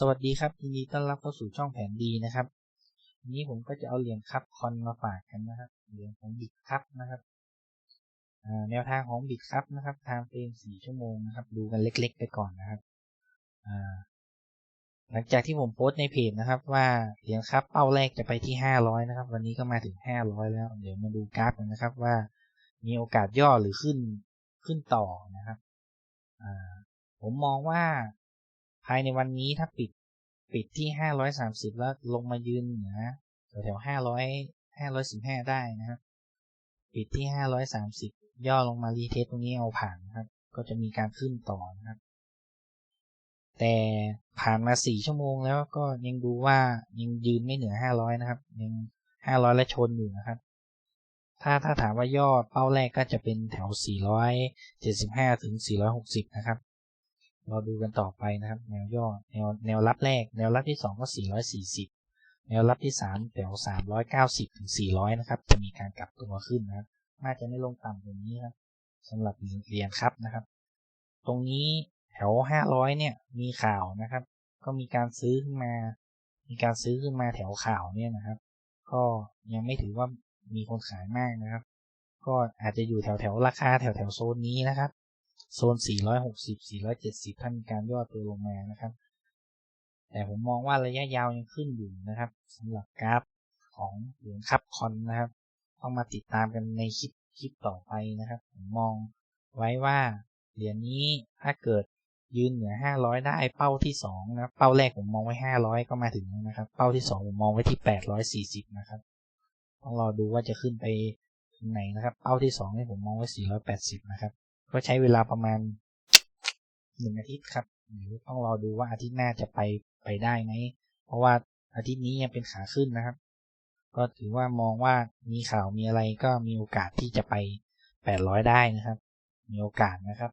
สวัสดีครับยินดีต้อนรับเข้าสู่ช่องแผนดีนะครับวันนี้ผมก็จะเอาเหรียญคับคอนมาฝากกันนะครับเหรียญของบิดคับนะครับแนวทางของบิดคับนะครับทางเฟรมสี่ชั่วโมงนะครับ ดูกันเล็ก ๆ ไปก่อนนะครับหลังจากที่ผมโพสต์ในเพจนะครับ ว่าเหรียญคับเป้าแรกจะไปที่ห้าร้อยนะครับ วันนี้ก็มาถึงห้าร้อยแล้ว เดี๋ยวมาดูกราฟกันนะครับ ว่ามีโอกาสย่อหรือขึ้นขึ้นต่อนะครับผมมองว่า ภายในวันนี้ถ้าปิดปิดที่ห้าร้อยสามสิบแล้วลงมายืนเหนือแถวห้าร้อยห้าร้อยสิบห้าได้นะครับปิดที่ห้าร้อยสามสิบย่อลงมารีเทสตรงนี้เอาผ่านนะครับ ก็จะมีการขึ้นต่อนะครับ แต่ผ่านมาสี่ชั่วโมงแล้วก็ยังดูว่ายังยืนไม่เหนือห้าร้อยนะครับ ยังห้าร้อยและชนอยู่นะครับ ถ้าถ้าถามว่าย่อเป้าแรกก็จะเป็นแถวสี่ร้อยเจ็ดสิบห้าถึงสี่ร้อยหกสิบนะครับ เราดูกันต่อไปนะครับ แนวย่อแนวแนวรับแรก แนวรับที่ 2 ก็ 440 แนวรับที่ 3 แถว 390 ถึง 400 นะครับ จะมีการกลับตัวขึ้นนะครับ น่าจะไม่ลงต่ำกว่านี้ครับสำหรับเหรียญครับนะครับ ตรงนี้แถว 500 เนี่ย มีข่าวนะครับ ก็มีการซื้อขึ้นมา มีการซื้อขึ้นมาแถวข่าวเนี่ยนะครับ ก็ยังไม่ถือว่ามีคนขายมากนะครับ ก็อาจจะอยู่แถวแถวราคาแถวแถวโซนนี้นะครับ โซน 460 470ถ้ามีการย่อตัวลงมานะครับ แต่ผมมองว่าระยะยาวยังขึ้นอยู่นะครับสำหรับกราฟของเหรียญคับคอนนะครับ ต้องมาติดตามกันในคลิปคลิปต่อไปนะครับ ผมมองไว้ว่าเหรียญนี้ถ้าเกิดยืนเหนือ 500 ได้เป้าที่2นะเป้าแรกผมมองไว้ 500 ก็มาถึงนะครับ เป้าที่ 2 ผมมองไว้ที่ 840 นะครับต้องรอดูว่าจะขึ้นไปถึงไหนนะครับ เป้าที่2นี่ผมมองไว้ 480 นะครับ ก็ใช้เวลาประมาณหนึ่งอาทิตย์ครับหรือต้องรอดูว่าอาทิตย์หน้าจะไปไปได้ไหม เพราะว่าอาทิตย์นี้ยังเป็นขาขึ้นนะครับ ก็ถือว่ามองว่ามีข่าวมีอะไรก็มีโอกาสที่จะไปแปดร้อยได้นะครับ มีโอกาสนะครับ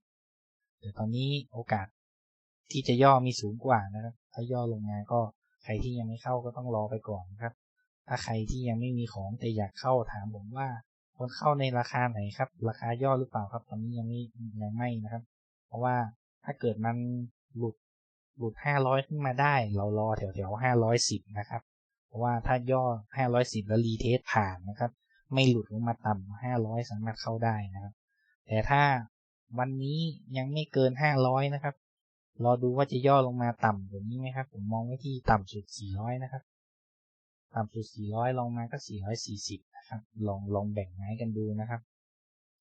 แต่ตอนนี้โอกาสที่จะย่อมีสูงกว่านะครับ ถ้าย่อลงมาก็ใครที่ยังไม่เข้าก็ต้องรอไปก่อนครับ ถ้าใครที่ยังไม่มีของแต่อยากเข้าถามผมว่า ควรเข้าในราคาไหนครับ ราคาย่อหรือเปล่าครับ ตอนนี้ยังไม่ยังไม่นะครับ เพราะว่าถ้าเกิดมันหลุดหลุดห้าร้อยขึ้นมาได้ เรารอแถวแถวห้าร้อยสิบนะครับ เพราะว่าถ้าย่อห้าร้อยสิบแล้วรีเทสผ่านนะครับ ไม่หลุดลงมาต่ำห้าร้อยสามารถเข้าได้นะครับ แต่ถ้าวันนี้ยังไม่เกินห้าร้อยนะครับ รอดูว่าจะย่อลงมาต่ำกว่านี้ไหมครับ ผมมองไว้ที่ต่ำสุดสี่ร้อยนะครับ ต่ำสุดสี่ร้อยลงมาก็สี่ร้อยสี่สิบ ครับ ลองลองแบ่งไม้กันดูนะครับ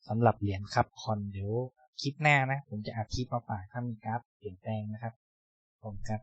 สำหรับเหรียญคับคอนเดี๋ยวคลิปหน้านะ ผมจะอัดคลิปมาฝากถ้ามีกราฟเปลี่ยนแปลงนะครับผมครับ